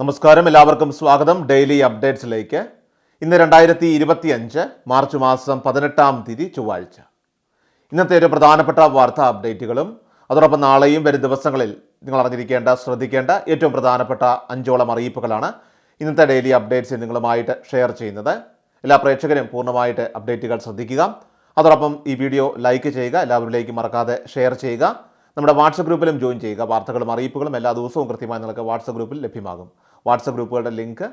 നമസ്കാരം എല്ലാവർക്കും സ്വാഗതം. ഡെയിലി അപ്ഡേറ്റ്സിലേക്ക്. ഇന്ന് രണ്ടായിരത്തി ഇരുപത്തി അഞ്ച് മാർച്ച് മാസം പതിനെട്ടാം തീയതി ചൊവ്വാഴ്ച. ഇന്നത്തെ ഒരു പ്രധാനപ്പെട്ട വാർത്താ അപ്ഡേറ്റുകളും അതോടൊപ്പം നാളെയും വരും ദിവസങ്ങളിൽ നിങ്ങൾ അറിഞ്ഞിരിക്കേണ്ട ശ്രദ്ധിക്കേണ്ട ഏറ്റവും പ്രധാനപ്പെട്ട അഞ്ചോളം അറിയിപ്പുകളാണ് ഇന്നത്തെ ഡെയിലി അപ്ഡേറ്റ്സ് നിങ്ങളുമായിട്ട് ഷെയർ ചെയ്യുന്നത്. എല്ലാ പ്രേക്ഷകരും പൂർണമായിട്ട് അപ്ഡേറ്റുകൾ ശ്രദ്ധിക്കുക. അതോടൊപ്പം ഈ വീഡിയോ ലൈക്ക് ചെയ്യുക എല്ലാവരിലേക്കും മറക്കാതെ ഷെയർ ചെയ്യുക. നമ്മുടെ വാട്സപ്പ് ഗ്രൂപ്പിലും ജോയിൻ ചെയ്യുക. വാർത്തകളും അറിയിപ്പുകളും എല്ലാ ദിവസവും കൃത്യമായി നിങ്ങൾക്ക് വാട്സപ്പ് ഗ്രൂപ്പിൽ ലഭ്യമാകും. വാട്സപ്പ് ഗ്രൂപ്പുകളുടെ ലിങ്ക്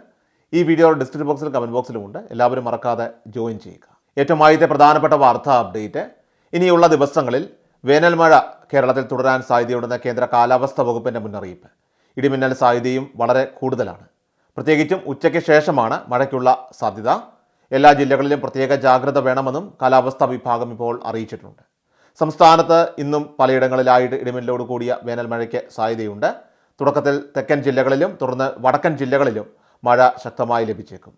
ഈ വീഡിയോയുടെ ഡിസ്ക്രിപ്ഷൻ ബോക്സിലും കമന്റ് ബോക്സിലും ഉണ്ട്. എല്ലാവരും മറക്കാതെ ജോയിൻ ചെയ്യുക. ഏറ്റവും ആദ്യത്തെ പ്രധാനപ്പെട്ട വാർത്താ അപ്ഡേറ്റ്. ഇനിയുള്ള ദിവസങ്ങളിൽ വേനൽ മഴ കേരളത്തിൽ തുടരാൻ സാധ്യതയുണ്ടെന്ന കേന്ദ്ര കാലാവസ്ഥാ വകുപ്പിന്റെ മുന്നറിയിപ്പ്. ഇടിമിന്നൽ സാധ്യതയും വളരെ കൂടുതലാണ്. പ്രത്യേകിച്ചും ഉച്ചയ്ക്ക് ശേഷമാണ് മഴയ്ക്കുള്ള സാധ്യത. എല്ലാ ജില്ലകളിലും പ്രത്യേക ജാഗ്രത വേണമെന്നും കാലാവസ്ഥാ വിഭാഗം ഇപ്പോൾ അറിയിച്ചിട്ടുണ്ട്. സംസ്ഥാനത്ത് ഇന്നും പലയിടങ്ങളിലായിട്ട് ഇടിമിന്നലോട് കൂടിയ വേനൽ മഴയ്ക്ക് സാധ്യതയുണ്ട്. തുടക്കത്തിൽ തെക്കൻ ജില്ലകളിലും തുടർന്ന് വടക്കൻ ജില്ലകളിലും മഴ ശക്തമായി ലഭിച്ചേക്കും.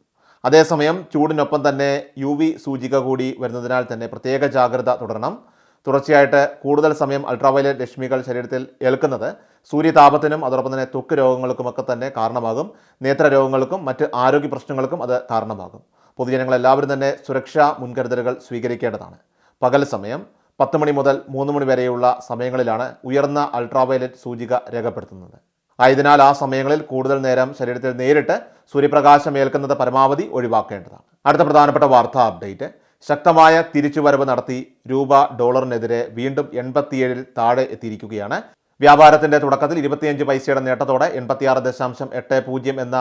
അതേസമയം ചൂടിനൊപ്പം തന്നെ യു വി സൂചിക കൂടി വരുന്നതിനാൽ തന്നെ പ്രത്യേക ജാഗ്രത തുടരണം. തുടർച്ചയായിട്ട് കൂടുതൽ സമയം അൾട്രാവയലറ്റ് രശ്മികൾ ശരീരത്തിൽ ഏൽക്കുന്നത് സൂര്യതാപത്തിനും അതോടൊപ്പം തന്നെ ത്വക്ക് രോഗങ്ങൾക്കുമൊക്കെ തന്നെ കാരണമാകും. നേത്ര രോഗങ്ങൾക്കും മറ്റ് ആരോഗ്യ പ്രശ്നങ്ങൾക്കും അത് കാരണമാകും. പൊതുജനങ്ങൾ എല്ലാവരും തന്നെ സുരക്ഷാ മുൻകരുതലുകൾ സ്വീകരിക്കേണ്ടതാണ്. പകൽ സമയം പത്ത് മണി മുതൽ മൂന്ന് മണി വരെയുള്ള സമയങ്ങളിലാണ് ഉയർന്ന അൾട്രാവയലറ്റ് സൂചിക രേഖപ്പെടുത്തുന്നത്. ആയതിനാൽ ആ സമയങ്ങളിൽ കൂടുതൽ നേരം ശരീരത്തിൽ നേരിട്ട് സൂര്യപ്രകാശം ഏൽക്കുന്നത് പരമാവധി ഒഴിവാക്കേണ്ടതാണ്. അടുത്ത പ്രധാനപ്പെട്ട വാർത്താ അപ്ഡേറ്റ്. ശക്തമായ തിരിച്ചുവരവ് നടത്തി രൂപ ഡോളറിനെതിരെ വീണ്ടും എൺപത്തിയേഴിൽ താഴെ എത്തിയിരിക്കുകയാണ്. വ്യാപാരത്തിന്റെ തുടക്കത്തിൽ ഇരുപത്തിയഞ്ച് പൈസയുടെ നേട്ടത്തോടെ എൺപത്തിയാറ് ദശാംശം എട്ട് പൂജ്യം എന്ന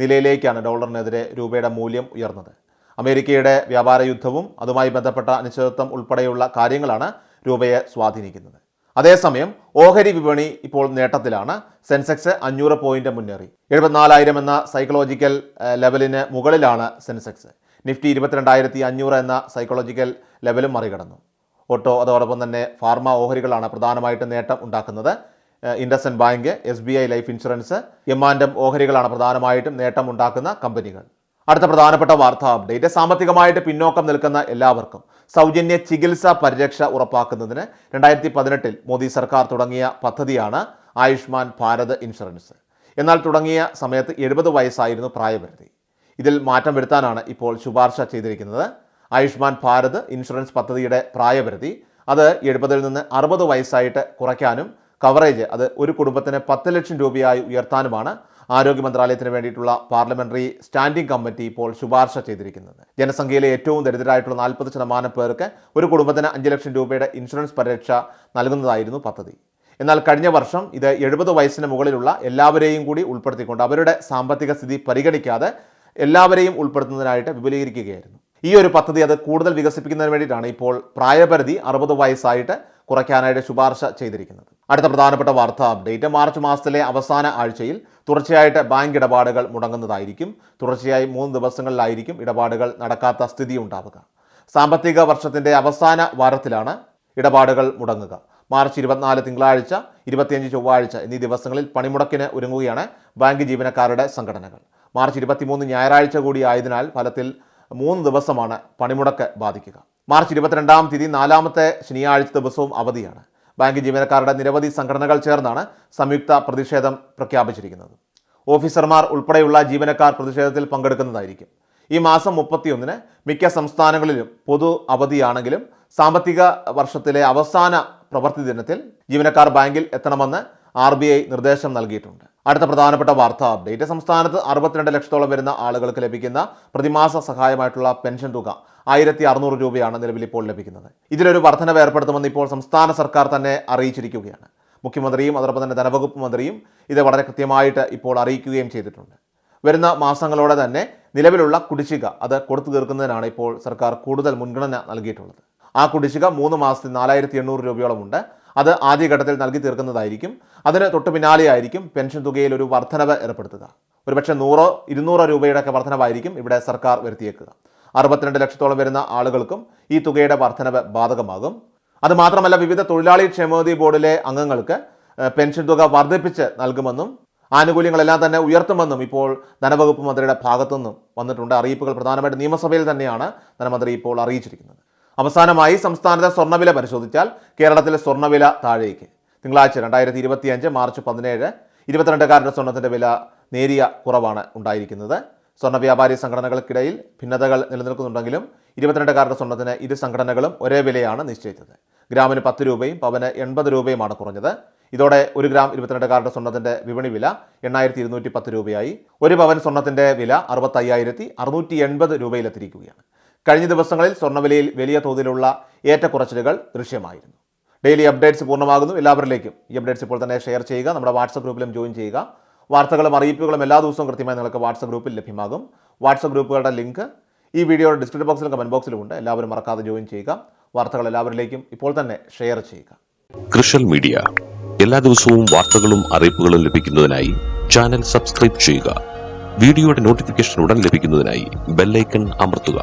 നിലയിലേക്കാണ് ഡോളറിനെതിരെ രൂപയുടെ മൂല്യം ഉയർന്നത്. അമേരിക്കയുടെ വ്യാപാര യുദ്ധവും അതുമായി ബന്ധപ്പെട്ട അനിശ്ചിതത്വം ഉൾപ്പെടെയുള്ള കാര്യങ്ങളാണ് രൂപയെ സ്വാധീനിക്കുന്നത്. അതേസമയം ഓഹരി വിപണി ഇപ്പോൾ നേട്ടത്തിലാണ്. സെൻസെക്സ് അഞ്ഞൂറ് പോയിന്റ് മുന്നേറി. എഴുപത്തിനാലായിരം എന്ന സൈക്കോളജിക്കൽ ലെവലിന് മുകളിലാണ് സെൻസെക്സ്. നിഫ്റ്റി ഇരുപത്തിരണ്ടായിരത്തി അഞ്ഞൂറ് എന്ന സൈക്കോളജിക്കൽ ലെവലും മറികടന്നു. ഓട്ടോ അതോടൊപ്പം തന്നെ ഫാർമ ഓഹരികളാണ് പ്രധാനമായിട്ടും നേട്ടം ഉണ്ടാക്കുന്നത്. IndusInd bank S B I life insurance എമാൻഡം ഓഹരികളാണ് പ്രധാനമായിട്ടും നേട്ടം ഉണ്ടാക്കുന്ന കമ്പനികൾ. അടുത്ത പ്രധാനപ്പെട്ട വാർത്താ അപ്ഡേറ്റ്. സാമ്പത്തികമായിട്ട് പിന്നോക്കം നിൽക്കുന്ന എല്ലാവർക്കും സൗജന്യ ചികിത്സാ പരിരക്ഷ ഉറപ്പാക്കുന്നതിന് രണ്ടായിരത്തി പതിനെട്ടിൽ മോദി സർക്കാർ തുടങ്ങിയ പദ്ധതിയാണ് ആയുഷ്മാൻ ഭാരത് ഇൻഷുറൻസ്. എന്നാൽ തുടങ്ങിയ സമയത്ത് എഴുപത് വയസ്സായിരുന്നു പ്രായപരിധി. ഇതിൽ മാറ്റം വരുത്താനാണ് ഇപ്പോൾ ശുപാർശ ചെയ്തിരിക്കുന്നത്. ആയുഷ്മാൻ ഭാരത് ഇൻഷുറൻസ് പദ്ധതിയുടെ പ്രായപരിധി അത് എഴുപതിൽ നിന്ന് അറുപത് വയസ്സായിട്ട് കുറയ്ക്കാനും കവറേജ് അത് ഒരു കുടുംബത്തിന് പത്ത് ലക്ഷം രൂപയായി ഉയർത്താനുമാണ് ആരോഗ്യ മന്ത്രാലയത്തിന് വേണ്ടിയിട്ടുള്ള പാർലമെന്ററി സ്റ്റാൻഡിംഗ് കമ്മിറ്റി ഇപ്പോൾ ശുപാർശ ചെയ്തിരിക്കുന്നത്. ജനസംഖ്യയിലെ ഏറ്റവും ദരിദ്രരായിട്ടുള്ള നാൽപ്പത് ശതമാനം പേർക്ക് ഒരു കുടുംബത്തിന് അഞ്ച് ലക്ഷം രൂപയുടെ ഇൻഷുറൻസ് പരിരക്ഷ നൽകുന്നതായിരുന്നു പദ്ധതി. എന്നാൽ കഴിഞ്ഞ വർഷം ഇത് എഴുപത് വയസ്സിന് മുകളിലുള്ള എല്ലാവരെയും കൂടി ഉൾപ്പെടുത്തിക്കൊണ്ട് അവരുടെ സാമ്പത്തിക സ്ഥിതി പരിഗണിക്കാതെ എല്ലാവരെയും ഉൾപ്പെടുത്തുന്നതിനായിട്ട് വിപുലീകരിക്കുകയായിരുന്നു. ഈ ഒരു പദ്ധതി അത് കൂടുതൽ വികസിപ്പിക്കുന്നതിന് വേണ്ടിയിട്ടാണ് ഇപ്പോൾ പ്രായപരിധി അറുപത് വയസ്സായിട്ട് കുറയ്ക്കാനായിട്ട് ശുപാർശ ചെയ്തിരിക്കുന്നത്. അടുത്ത പ്രധാനപ്പെട്ട വാർത്താ അപ്ഡേറ്റ്. മാർച്ച് മാസത്തിലെ അവസാന ആഴ്ചയിൽ തുടർച്ചയായിട്ട് ബാങ്ക് ഇടപാടുകൾ മുടങ്ങുന്നതായിരിക്കും. തുടർച്ചയായി മൂന്ന് ദിവസങ്ങളിലായിരിക്കും ഇടപാടുകൾ നടക്കാത്ത സ്ഥിതി ഉണ്ടാവുക സാമ്പത്തിക വർഷത്തിന്റെ അവസാന വാരത്തിലാണ് ഇടപാടുകൾ മുടങ്ങുക. മാർച്ച് ഇരുപത്തിനാല് തിങ്കളാഴ്ച ഇരുപത്തിയഞ്ച് ചൊവ്വാഴ്ച എന്നീ ദിവസങ്ങളിൽ പണിമുടക്കിന് ഒരുങ്ങുകയാണ് ബാങ്ക് ജീവനക്കാരുടെ സംഘടനകൾ. മാർച്ച് ഇരുപത്തിമൂന്ന് ഞായറാഴ്ച കൂടി ആയതിനാൽ ഫലത്തിൽ മൂന്ന് ദിവസമാണ് പണിമുടക്ക് ബാധിക്കുക. മാർച്ച് ഇരുപത്തിരണ്ടാം തീയതി നാലാമത്തെ ശനിയാഴ്ച ദിവസവും അവധിയാണ്. ബാങ്ക് ജീവനക്കാരുടെ നിരവധി സംഘടനകൾ ചേർന്നാണ് സംയുക്ത പ്രതിഷേധം പ്രഖ്യാപിച്ചിരിക്കുന്നത്. ഓഫീസർമാർ ഉൾപ്പെടെയുള്ള ജീവനക്കാർ പ്രതിഷേധത്തിൽ പങ്കെടുക്കുന്നതായിരിക്കും. ഈ മാസം മുപ്പത്തിയൊന്നിന് മിക്ക സംസ്ഥാനങ്ങളിലും പൊതു അവധിയാണെങ്കിലും സാമ്പത്തിക വർഷത്തിലെ അവസാന പ്രവൃത്തി ദിനത്തിൽ ജീവനക്കാർ ബാങ്കിൽ എത്തണമെന്ന് ആർ നിർദ്ദേശം നൽകിയിട്ടുണ്ട്. അടുത്ത പ്രധാനപ്പെട്ട വാർത്താ അപ്ഡേറ്റ്. സംസ്ഥാനത്ത് അറുപത്തിരണ്ട് ലക്ഷത്തോളം വരുന്ന ആളുകൾക്ക് ലഭിക്കുന്ന പ്രതിമാസ സഹായമായിട്ടുള്ള പെൻഷൻ തുക ആയിരത്തി അറുന്നൂറ് രൂപയാണ് നിലവിൽ ഇപ്പോൾ ലഭിക്കുന്നത്. ഇതിലൊരു വർധനവ് ഏർപ്പെടുത്തുമെന്ന് ഇപ്പോൾ സംസ്ഥാന സർക്കാർ തന്നെ അറിയിച്ചിരിക്കുകയാണ്. മുഖ്യമന്ത്രിയും അതോടൊപ്പം തന്നെ ധനവകുപ്പ് മന്ത്രിയും ഇത് വളരെ കൃത്യമായിട്ട് ഇപ്പോൾ അറിയിക്കുകയും ചെയ്തിട്ടുണ്ട്. വരുന്ന മാസങ്ങളോടെ തന്നെ നിലവിലുള്ള കുടിശ്ശിക അത് കൊടുത്തു തീർക്കുന്നതിനാണ് ഇപ്പോൾ സർക്കാർ കൂടുതൽ മുൻഗണന നൽകിയിട്ടുള്ളത്. ആ കുടിശ്ശിക മൂന്ന് മാസത്തിൽ നാലായിരത്തി എണ്ണൂറ് രൂപയോളമുണ്ട് അത് ആദ്യഘട്ടത്തിൽ നൽകി തീർക്കുന്നതായിരിക്കും. അതിന് തൊട്ട് പിന്നാലെയായിരിക്കും പെൻഷൻ തുകയിൽ ഒരു വർധനവ് ഏർപ്പെടുത്തുക. ഒരുപക്ഷെ നൂറോ ഇരുന്നൂറോ രൂപയുടെ ഒക്കെ വർധനവായിരിക്കും ഇവിടെ സർക്കാർ വരുത്തിയേക്കുക. അറുപത്തിരണ്ട് ലക്ഷത്തോളം വരുന്ന ആളുകൾക്കും ഈ തുകയുടെ വർധനവ് ബാധകമാകും. അതുമാത്രമല്ല വിവിധ തൊഴിലാളി ക്ഷേമനിധി ബോർഡിലെ അംഗങ്ങൾക്ക് പെൻഷൻ തുക വർദ്ധിപ്പിച്ച് നൽകുമെന്നും ആനുകൂല്യങ്ങളെല്ലാം തന്നെ ഉയർത്തുമെന്നും ഇപ്പോൾ ധനവകുപ്പ് മന്ത്രിയുടെ ഭാഗത്തുനിന്നും വന്നിട്ടുണ്ട്. അറിയിപ്പുകൾ പ്രധാനമായിട്ട് നിയമസഭയിൽ തന്നെയാണ് ധനമന്ത്രി ഇപ്പോൾ അറിയിച്ചിരിക്കുന്നത്. അവസാനമായി സംസ്ഥാനത്തെ സ്വർണവില പരിശോധിച്ചാൽ കേരളത്തിലെ സ്വർണവില താഴേക്ക്. തിങ്കളാഴ്ച രണ്ടായിരത്തി ഇരുപത്തിയഞ്ച് മാർച്ച് പതിനേഴ് ഇരുപത്തിരണ്ട് കാരറ്റ് സ്വർണത്തിന്റെ വില നേരിയ കുറവാണ് ഉണ്ടായിരിക്കുന്നത്. സ്വർണ വ്യാപാരി സംഘടനകൾക്കിടയിൽ ഭിന്നതകൾ നിലനിൽക്കുന്നുണ്ടെങ്കിലും ഇരുപത്തിരണ്ട് കാരുടെ സ്വർണത്തിന് ഇരു സംഘടനകളും ഒരേ വിലയാണ് നിശ്ചയിച്ചത്. ഗ്രാമിന് പത്ത് രൂപയും പവന് എൺപത് രൂപയുമാണ് കുറഞ്ഞത്. ഇതോടെ ഒരു ഗ്രാം ഇരുപത്തിരണ്ട് സ്വർണത്തിന്റെ വിപണി വില എണ്ണായിരത്തി ഇരുന്നൂറ്റി പത്ത് രൂപയായി. ഒരു പവൻ സ്വർണത്തിന്റെ വില അറുപത്തയ്യായിരത്തി അറുന്നൂറ്റി എൺപത് രൂപയിലെത്തിയിരിക്കുകയാണ്. കഴിഞ്ഞ ദിവസങ്ങളിൽ സ്വർണവിലയിൽ വലിയ തോതിലുള്ള ഏറ്റക്കുറച്ചിലുകൾ ദൃശ്യമായിരുന്നു. ഡെയിലി അപ്ഡേറ്റ്സ് പൂർണമാകുന്നു. എല്ലാവരിലേക്കും ഈ അപ്ഡേറ്റ്സ് ഇപ്പോൾ തന്നെ ഷെയർ ചെയ്യുക. നമ്മുടെ വാട്സപ്പ് ഗ്രൂപ്പിലും ജോയിൻ ചെയ്യുക. വാർത്തകളും അറിയിപ്പുകളും എല്ലാ ദിവസവും കൃത്യമായി നിങ്ങൾക്ക് വാട്സപ്പ് ഗ്രൂപ്പിൽ ലഭ്യമാകും. വാട്സപ്പ് ഗ്രൂപ്പുകളുടെ ലിങ്ക് ഈ വീഡിയോയുടെ ഡിസ്ക്രിപ്ഷൻ ബോക്സിലും കമന്റ് ബോക്സിലും ഉണ്ട്. എല്ലാവരും മറക്കാതെ ജോയിൻ ചെയ്യുക. വാർത്തകൾ എല്ലാവരിലേക്കും ഇപ്പോൾ തന്നെ ഷെയർ ചെയ്യുക. കൃഷൽ മീഡിയ എല്ലാ ദിവസവും വാർത്തകളും അറിയിപ്പുകളും ലഭിക്കുന്നതിനായി ചാനൽ സബ്സ്ക്രൈബ് ചെയ്യുക. വീഡിയോയുടെ നോട്ടിഫിക്കേഷൻ ഉടൻ ലഭിക്കുന്നതിനായി ബെല്ലൈക്കൺ അമർത്തുക.